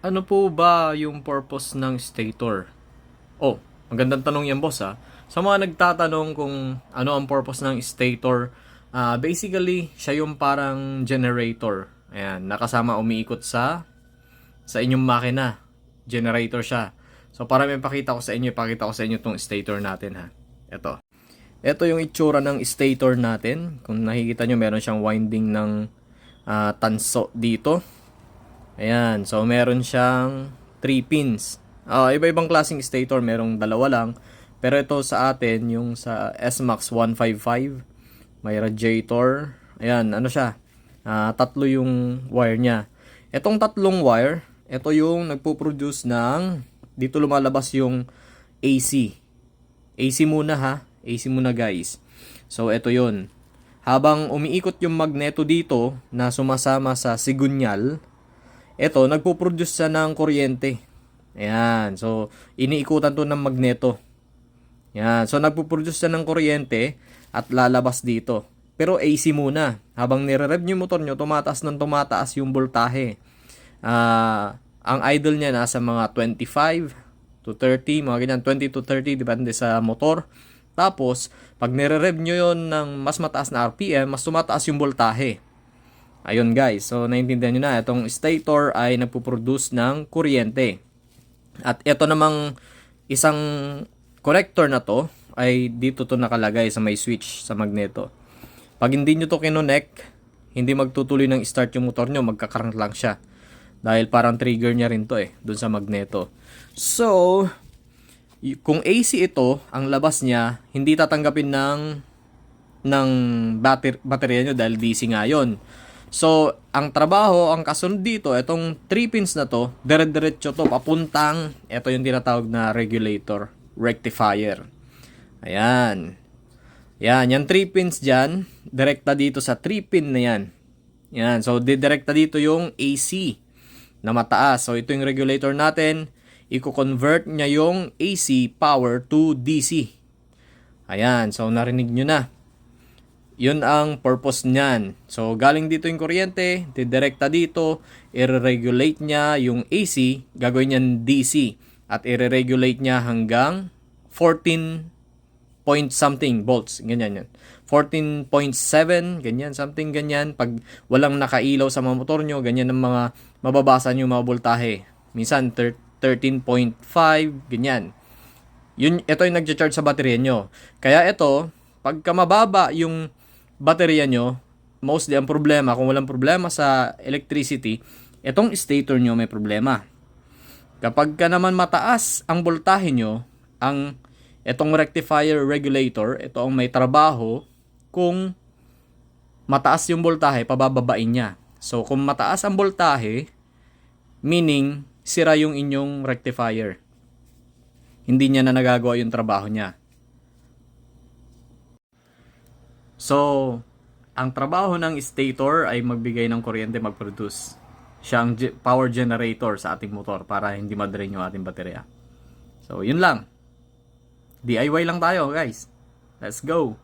Ano po ba yung purpose ng stator? Oh, magandang tanong yan boss ha. Sa mga nagtatanong kung ano ang purpose ng stator, ah, basically, siya yung parang generator. Ayan, nakasama umiikot sa sa inyong makina. Generator siya. So para may pakita ko sa inyo, ipakita ko sa inyo tong stator natin ha. Ito. Ito yung itsura ng stator natin. Kung nakikita nyo, meron siyang winding ng ah, tanso dito. Ayan, so meron siyang 3 pins. Ah, iba-ibang klaseng stator, merong dalawa lang. Pero ito sa atin, yung sa SMAX 155, may radiator. Ayan, ano siya? Ah, tatlo yung wire niya. Etong tatlong wire, ito yung nagpo-produce ng dito lumalabas yung AC. AC muna ha. AC muna guys. So ito yon. Habang umiikot yung magneto dito na sumasama sa sigunyal, ito nagpo-produce siya ng kuryente. Ayan. So iniikutan to ng magneto. Ayan. So nagpo-produce siya ng kuryente at lalabas dito. Pero AC muna. Habang nire-rev yung motor nyo, tumataas ng tumataas yung voltahe. Ah, ang idle niya nasa mga 25 to 30, mga ganyan, 20 to 30, depende sa motor. Tapos, pag nire-rev nyo yon ng mas mataas na RPM, mas tumataas yung voltahe. Ayun guys, so naintindihan nyo na, itong stator ay nagpo-produce ng kuryente. At ito namang isang connector na to, ay dito to nakalagay sa may switch sa magneto. Pag hindi nyo to kinonek, hindi magtutuloy ng start yung motor nyo, magkakarang lang siya. Dahil parang trigger niya rin to eh, dun sa magneto. So, kung AC ito, ang labas niya, hindi tatanggapin ng ng batter, baterya nyo dahil DC nga yun. So, ang trabaho, ang kasunod dito, itong 3 pins na to, dire-diretso to, papuntang, ito yung tinatawag na regulator, rectifier. Ayan. Yan, yung 3 pins dyan, direkta dito sa 3 pin na yan. Yan, so didirekta dito yung AC na mataas. So ito yung regulator natin, i-convert niya yung AC power to DC. Ayan, so narinig nyo na. Yun ang purpose niyan. So galing dito yung kuryente, didirekta dito, i-regulate niya yung AC, gagawin niyan DC. At i-regulate niya hanggang 14 point something volts, ganyan yan. 14.7, ganyan, something ganyan. Pag walang nakailaw sa mga motor nyo, ganyan ang mga mababasa nyo mga voltahe. Minsan, thir- 13.5, ganyan. Yun, ito yung nag-charge sa baterya nyo. Kaya ito, pagka mababa yung baterya nyo, mostly ang problema, kung walang problema sa electricity, itong stator nyo may problema. Kapag ka naman mataas ang voltahe nyo, ang itong rectifier regulator, ito ang may trabaho kung mataas yung voltahe, pabababain niya. So, kung mataas ang voltahe, meaning, sira yung inyong rectifier. Hindi niya na nagagawa yung trabaho niya. So, ang trabaho ng stator ay magbigay ng kuryente, mag-produce. Siya ang ge- power generator sa ating motor para hindi madrain yung ating baterya. So, yun lang. DIY lang tayo, guys. Let's go.